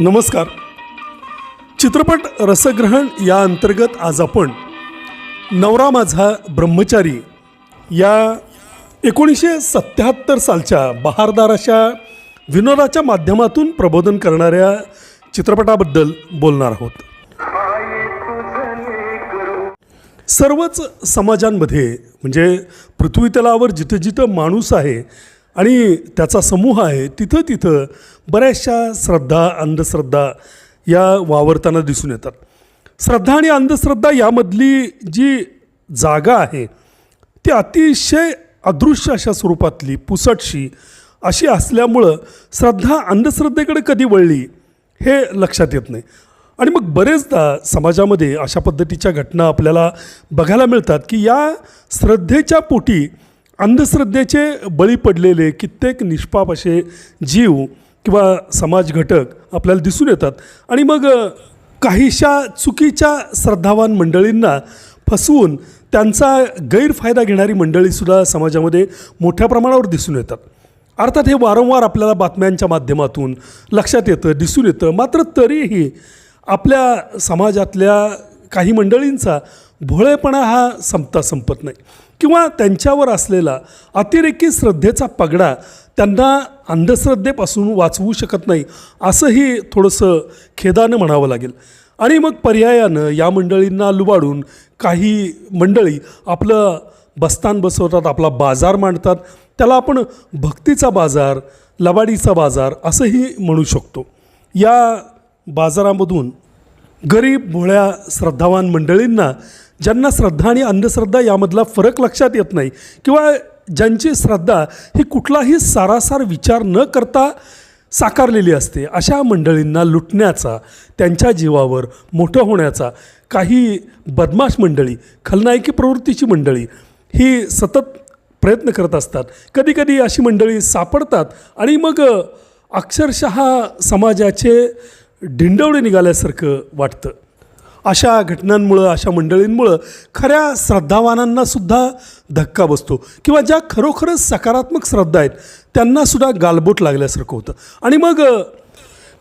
नमस्कार. चित्रपट रसग्रहण या अंतर्गत आज आपण नवरा माझा ब्रह्मचारी या एकोणीसशे सत्याहत्तर सालच्या बहारदार अशा विनोदाच्या माध्यमातून प्रबोधन करणाऱ्या चित्रपटाबद्दल बोलणार आहोत. सर्वच समाजांमध्ये म्हणजे पृथ्वीतलावर जिथं जिथं माणूस आहे आणि त्याचा समूह आहे तिथं तिथं बऱ्याचशा श्रद्धा अंधश्रद्धा या वावरताना दिसून येतात. श्रद्धा आणि अंधश्रद्धा यामधली जी जागा आहे ती अतिशय अदृश्य अशा स्वरूपातली पुसटशी अशी असल्यामुळं श्रद्धा अंधश्रद्धेकडे कधी वळली हे लक्षात येत नाही. आणि मग बरेचदा समाजामध्ये अशा पद्धतीच्या घटना आपल्याला बघायला मिळतात की या श्रद्धेच्या पोटी अंधश्रद्धेचे बळी पडलेले कित्येक निष्पाप असे जीव किंवा समाज घटक आपल्याला दिसून येतात. आणि मग काहीशा चुकीच्या श्रद्धावान मंडळींना फसवून त्यांचा गैरफायदा घेणारी मंडळीसुद्धा समाजामध्ये मोठ्या प्रमाणावर दिसून येतात. अर्थात हे वारंवार आपल्याला बातम्यांच्या माध्यमातून लक्षात येतं दिसून येतं. मात्र तरीही आपल्या समाजातल्या काही मंडळींचा भोळेपणा हा संपता संपत नाही. किंवा त्यांच्यावर असलेला अतिरेकी श्रद्धेचा पगडा त्यांना अंधश्रद्धेपासून वाचवू शकत नाही असंही थोडंसं खेदानं म्हणावं लागेल. आणि मग पर्यायानं या मंडळींना लुबाडून काही मंडळी आपलं बस्तान बसवतात आपला बाजार मांडतात त्याला आपण भक्तीचा बाजार लबाडीचा बाजार असंही म्हणू शकतो. या बाजारामधून गरीब भोळ्या श्रद्धावान मंडळींना ज्यांना श्रद्धा आणि अंधश्रद्धा यामधला फरक लक्षात येत नाही किंवा ज्यांची श्रद्धा ही कुठलाही सारासार विचार न करता साकारलेली असते अशा मंडळींना लुटण्याचा त्यांच्या जीवावर मोठं होण्याचा काही बदमाश मंडळी खलनायकी प्रवृत्तीची मंडळी ही सतत प्रयत्न करत असतात. कधीकधी अशी मंडळी सापडतात आणि मग अक्षरशः समाजाचे ढिंडवडे निघाल्यासारखं वाटतं. अशा घटनांमुळं अशा मंडळींमुळं खऱ्या श्रद्धावानांना सुद्धा धक्का बसतो. किंवा ज्या खरोखरच सकारात्मक श्रद्धा आहेत त्यांनासुद्धा गालबोट लागल्यासारखं होतं. आणि मग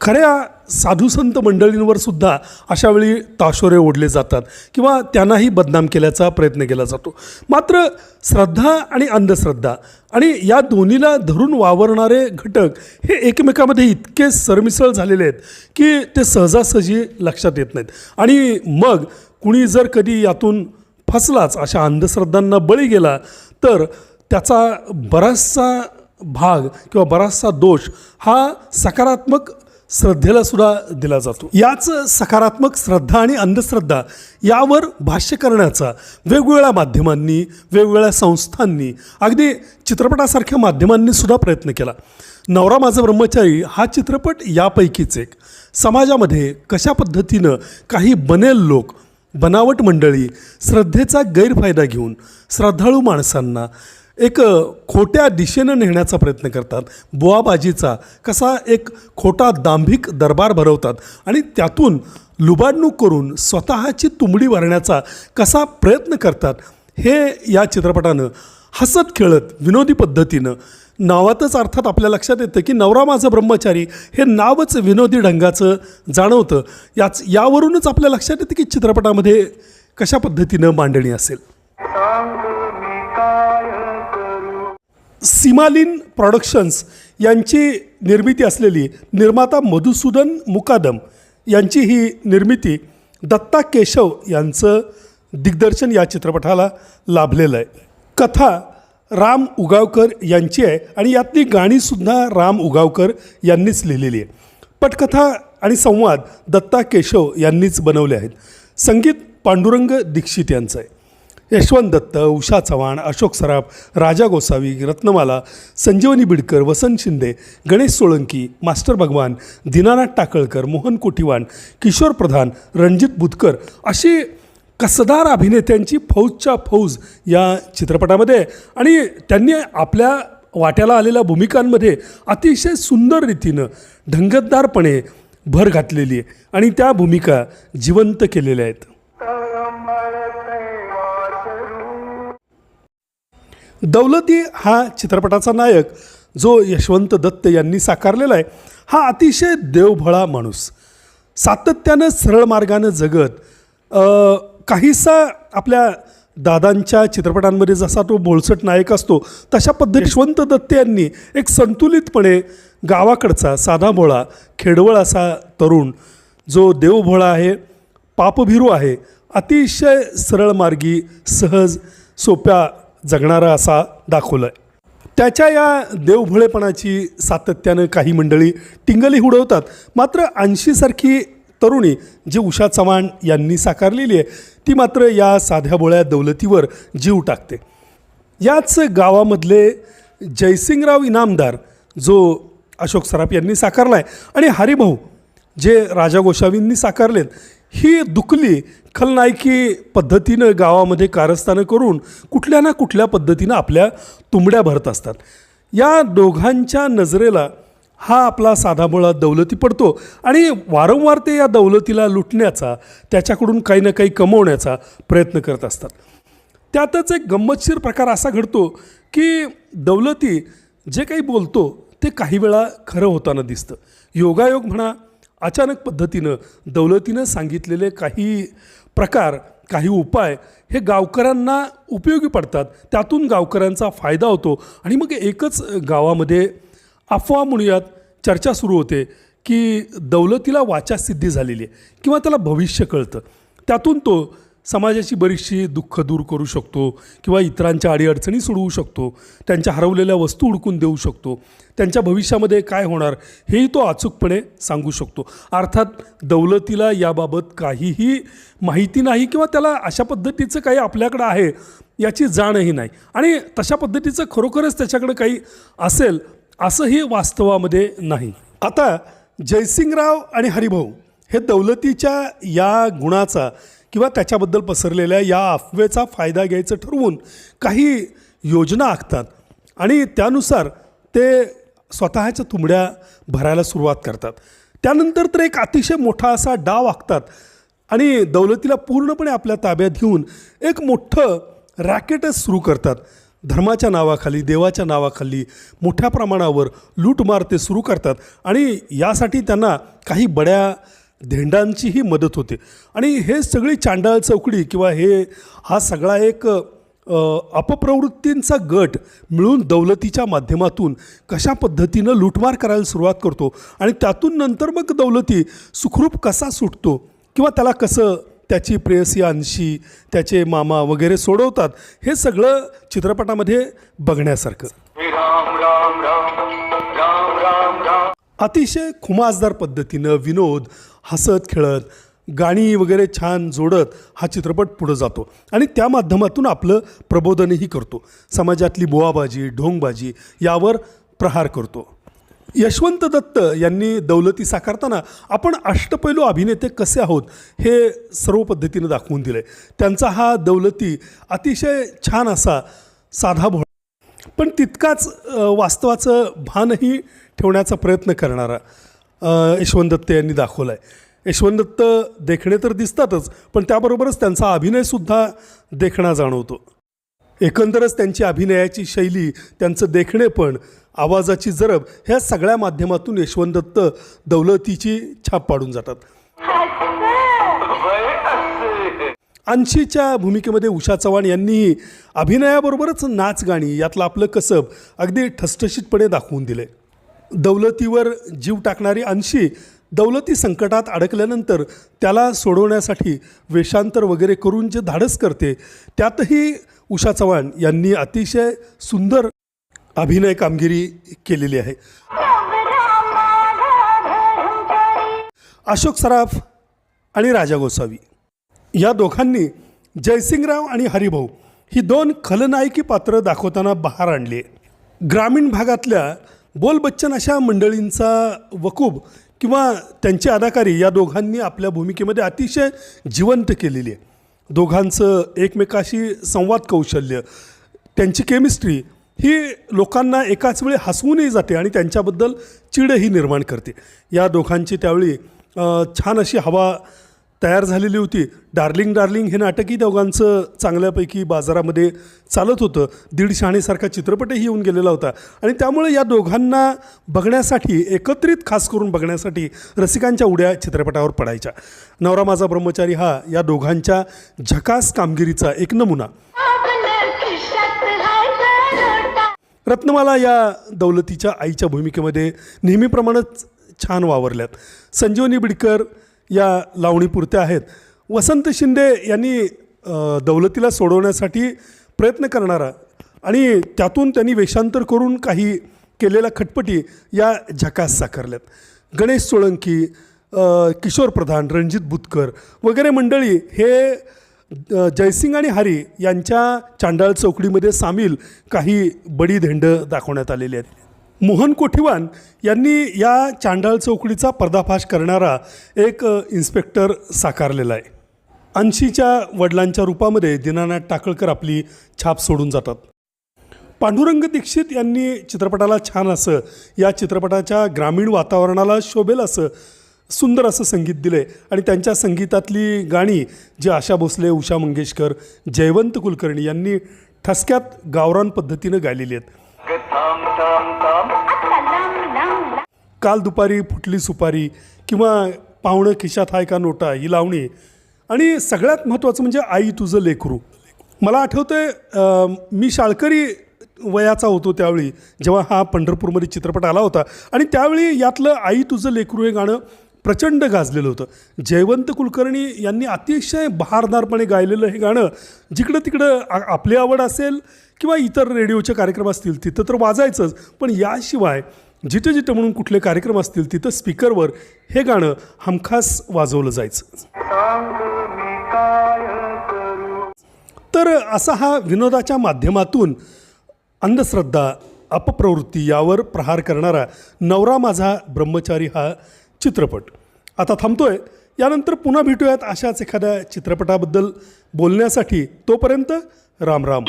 खऱ्या साधुसंत मंडळींवर सुद्धा अशा वेळी ताशोरे ओढले जातात किंवा त्यांनाही बदनाम केल्याचा प्रयत्न केला जातो. मात्र श्रद्धा आणि अंधश्रद्धा आणि या दोन्हीला धरून वावरणारे घटक हे एकमेकामध्ये इतके सरमिसळ झालेले आहेत की ते सहजासहजी लक्षात येत नाहीत. आणि मग कुणी जर कधी यातून फसलाच अशा अंधश्रद्धांना बळी गेला तर त्याचा बराचसा भाग किंवा बराचसा दोष हा सकारात्मक श्रद्धेला सुद्धा दिला जातो. याच सकारात्मक श्रद्धा आणि अंधश्रद्धा यावर भाष्य करण्याचा वेगवेगळ्या माध्यमांनी वेगवेगळ्या संस्थांनी अगदी चित्रपटासारख्या माध्यमांनी सुद्धा प्रयत्न केला. नवरा माझा ब्रह्मचारी हा चित्रपट यापैकीच एक. समाजामध्ये कशा पद्धतीनं काही बनेल लोक बनावट मंडळी श्रद्धेचा गैरफायदा घेऊन श्रद्धाळू माणसांना एक खोट्या दिशेनं नेण्याचा प्रयत्न करतात. बुवाबाजीचा कसा एक खोटा दांभिक दरबार भरवतात आणि त्यातून लुबाडणूक करून स्वतःची तुंबडी भरण्याचा कसा प्रयत्न करतात हे या चित्रपटानं हसत खेळत विनोदी पद्धतीनं नावातच अर्थात आपल्या लक्षात येतं की नवरा माझा ब्रह्मचारी हे नावच विनोदी ढंगाचं जाणवतं. याच यावरूनच आपल्या लक्षात येतं की चित्रपटामध्ये कशा पद्धतीनं मांडणी असेल. सीमालीन प्रॉडक्शन्स यांची निर्मिती असलेली निर्माता मधुसूदन मुकादम यांची ही निर्मिती दत्ता केशव यांचं दिग्दर्शन या चित्रपटाला लाभलेलं आहे. कथा राम उगावकर यांची आहे आणि यातली गाणीसुद्धा राम उगावकर यांनीच लिहिलेली आहे. पटकथा आणि संवाद दत्ता केशव यांनीच बनवले आहेत. संगीत पांडुरंग दीक्षित यांचं आहे. यशवंत दत्त उषा चव्हाण अशोक सराफ राजा गोसावी रत्नमाला संजीवनी बिडकर वसंत शिंदे गणेश सोळंकी मास्टर भगवान दीनानाथ टाकळकर मोहन कोठीवान किशोर प्रधान रणजित बुधकर अशी कसदार अभिनेत्यांची फौजच्या फौज या चित्रपटामध्ये आहे. आणि त्यांनी आपल्या वाट्याला आलेल्या भूमिकांमध्ये अतिशय सुंदर रीतीनं ढंगतदारपणे भर घातलेली आहे आणि त्या भूमिका जिवंत केलेल्या आहेत दौलती हा चित्रपटाचा नायक जो यशवंत दत्त यांनी साकारलेला आहे हा अतिशय देवभळा माणूस. सातत्यानं सरळ मार्गानं जगत काहीसा आपल्या दादांच्या चित्रपटांमध्ये जसा तो बोळसट नायक असतो तशा पद्धती यशवंत दत्त यांनी एक संतुलितपणे गावाकडचा साधा भोळा खेडवळ असा तरुण जो देवभोळा आहे पापभिरू आहे अतिशय सरळ मार्गी सहज सोप्या जगणारा असा दाखवला आहे त्याच्या या देवभोळेपणाची सातत्यानं काही मंडळी टिंगली उडवतात मात्र ऐंशीसारखी तरुणी जी उषा चव्हाण यांनी साकारलेली आहे ती मात्र या साध्या बोळ्या दौलतीवर जीव टाकते. याच गावामधले जयसिंगराव इनामदार जो अशोक सराफ यांनी साकारला आहे आणि हरिभाऊ जे राजा गोसावींनी साकारलेत ही दुखली खलनायकी पद्धतीनं गावामध्ये कारस्थानं करून कुठल्या ना कुठल्या पद्धतीनं आपल्या तुंबड्या भरत असतात. या दोघांच्या नजरेला हा आपला साधामुळा दौलती पडतो आणि वारंवार ते या दौलतीला लुटण्याचा त्याच्याकडून काही ना काही कमवण्याचा प्रयत्न करत असतात. त्यातच एक गंमतशीर प्रकार असा घडतो की दौलती जे काही बोलतो ते काही वेळा खरं होताना दिसतं. योगायोग म्हणा अचानक पद्धतीनं दौलतीनं सांगितलेले काही प्रकार काही उपाय हे गावकऱ्यांना उपयोगी पडतात. त्यातून गावकऱ्यांचा फायदा होतो. आणि मग एकच गावामध्ये अफवा म्हणूयात चर्चा सुरू होते की दौलतीला वाचासिद्धी झालेली आहे किंवा त्याला भविष्य कळतं. त्यातून तो समाजाची बरीचशी दुःख दूर करू शकतो किंवा इतरांच्या अडीअडचणी सोडवू शकतो त्यांच्या हरवलेल्या वस्तू उडकून देऊ शकतो. त्यांच्या भविष्यामध्ये काय होणार हेही तो अचूकपणे सांगू शकतो. अर्थात दौलतीला याबाबत काहीही माहिती नाही किंवा त्याला अशा पद्धतीचं काही आपल्याकडं आहे याची जाणही नाही. आणि तशा पद्धतीचं खरोखरच त्याच्याकडं काही असेल असंही वास्तवामध्ये नाही. आता जयसिंगराव आणि हरिभाऊ हे दौलतीच्या या गुणाचा किंवा त्याच्याबद्दल पसरलेल्या या अफवेचा फायदा घ्यायचं ठरवून काही योजना आखतात. आणि त्यानुसार ते स्वतःच्या तुंबड्या भरायला सुरुवात करतात. त्यानंतर तर एक अतिशय मोठा असा डाव आखतात आणि दौलतीला पूर्णपणे आपल्या ताब्यात घेऊन एक मोठं रॅकेटच सुरू करतात. धर्माच्या नावाखाली देवाच्या नावाखाली मोठ्या प्रमाणावर लूटमार ते सुरू करतात. आणि यासाठी त्यांना काही बड्या धेंडांचीही मदत होते. आणि हे सगळी चांडाळ चौकडी किंवा हे हा सगळा एक अपप्रवृत्तींचा गट मिळून दौलतीच्या माध्यमातून कशा पद्धतीनं लूटमार करायला सुरुवात करतो आणि त्यातून नंतर मग दौलती सुखरूप कसा सुटतो किंवा त्याला कसं त्याची प्रेयसी अंशी त्याचे मामा वगैरे सोडवतात हे सगळं चित्रपटामध्ये बघण्यासारखं. अतिशय खुमासदार पद्धतीनं विनोद हसत खेळत गाणी वगैरे छान जोडत हा चित्रपट पुढं जातो. आणि त्या माध्यमातून आपलं प्रबोधनही करतो. समाजातली बोवाबाजी ढोंगबाजी यावर प्रहार करतो. यशवंत दत्त यांनी दौलती साकारताना आपण अष्टपैलू अभिनेते कसे आहोत हे सर्व पद्धतीनं दाखवून दिलं आहे त्यांचा हा दौलती अतिशय छान असा साधा भोळा पण तितकाच वास्तवाचं भानही ठेवण्याचा प्रयत्न करणारा यशवंत दत्त यांनी दाखवला आहे यशवंत दत्त देखणे तर दिसतातच पण त्याबरोबरच त्यांचा अभिनयसुद्धा देखणा जाणवतो. एकंदरच त्यांची अभिनयाची शैली त्यांचं देखणेपण आवाजाची जरब ह्या सगळ्या माध्यमातून यशवंत दत्त दौलतीची छाप पाडून जातात. अंशीच्या भूमिकेमध्ये उषा चव्हाण यांनीही अभिनयाबरोबरच नाच गाणी यातलं आपलं कसब अगदी ठसठशीतपणे दाखवून दिले दौलतीवर जीव टाकणारी अंशी दौलती संकटात अडकल्यानंतर त्याला सोडवण्यासाठी वेषांतर वगैरे करून जे धाडस करते त्यातही उषा चव्हाण यांनी अतिशय सुंदर अभिनय कामगिरी केलेली आहे. अशोक सराफ आणि राजा गोसावी या दोघांनी जयसिंगराव आणि हरिभाऊ ही दोन खलनायकी पात्र दाखवताना बहार आणली आहे. ग्रामीण भागातल्या बोल बच्चन अशा मंडळींचा वकूब किंवा त्यांची अदाकारी या दोघांनी आपल्या भूमिकेमध्ये अतिशय जिवंत केलेली आहे. दोघांचं एकमेकाशी संवाद कौशल्य त्यांची केमिस्ट्री ही लोकांना एकाच वेळी हसवूनही जाते आणि त्यांच्याबद्दल चिडही निर्माण करते. या दोघांची त्यावेळी छान अशी हवा तयार झालेली होती. डार्लिंग डार्लिंग हे नाटकही दोघांचं चांगल्यापैकी बाजारामध्ये चालत होतं. दीड शहाणीसारखा चित्रपटही येऊन गेलेला होता. आणि त्यामुळे या दोघांना बघण्यासाठी एकत्रित खास करून बघण्यासाठी रसिकांच्या उड्या चित्रपटावर पडायच्या. नवरा माझा ब्रह्मचारी हा या दोघांच्या झकास कामगिरीचा एक नमुना. रत्नमाला या दौलतीच्या आईच्या भूमिकेमध्ये नेहमीप्रमाणेच छान वावरल्यात. संजीवनी बिडकर या लावणीपुरत्या आहेत. वसंत शिंदे यांनी दौलतीला सोडवण्यासाठी प्रयत्न करणारा आणि त्यातून त्यांनी वेषांतर करून काही केलेल्या खटपटी या झकास साकारल्यात. गणेश सोळंकी किशोर प्रधान रणजित बुतकर वगैरे मंडळी हे जयसिंग आणि हरी यांच्या चांडाळ चौकडीमध्ये सामील काही बडी धेंड दाखवण्यात आलेली आहेत. मोहन कोठीवान यांनी या चांडाळ चौकडीचा पर्दाफाश करणारा एक इन्स्पेक्टर साकारलेला आहे. अंशीच्या वडिलांच्या रूपामध्ये दीनानाथ टाकळकर आपली छाप सोडून जातात. पांडुरंग दीक्षित यांनी चित्रपटाला छान असं या चित्रपटाच्या ग्रामीण वातावरणाला शोभेल असं सुंदर असं संगीत दिले आणि त्यांच्या संगीतातली गाणी जी आशा भोसले उषा मंगेशकर जयवंत कुलकर्णी यांनी ठसक्यात गावरान पद्धतीनं गायलेली आहेत. काल दुपारी फुटली सुपारी किंवा पाहुणं खिशात हाय का नोटा ही लावणी. आणि सगळ्यात महत्त्वाचं म्हणजे आई तुझं लेकरू. मला आठवतं आहे मी शाळकरी वयाचा होतो त्यावेळी जेव्हा हा पंढरपूरमध्ये चित्रपट आला होता. आणि त्यावेळी यातलं आई तुझं लेकरू हे गाणं प्रचंड गाजलेलं होतं. जयवंत कुलकर्णी यांनी अतिशय बहारदारपणे गायलेलं हे गाणं जिकडं तिकडं आपली आवड असेल किंवा इतर रेडिओचे कार्यक्रम असतील तिथं तर वाजायचंच. पण याशिवाय जिथं जिथं म्हणून कुठले कार्यक्रम असतील तिथं स्पीकरवर हे गाणं हमखास वाजवलं जायचं. तर असा हा विनोदाच्या माध्यमातून अंधश्रद्धा अपप्रवृत्ती यावर प्रहार करणारा नवरा माझा ब्रह्मचारी हा चित्रपट. आता थांबतोय. यानंतर पुन्हा भेटूयात अशाच एखाद्या चित्रपटाबद्दल बोलण्यासाठी. तोपर्यंत राम राम.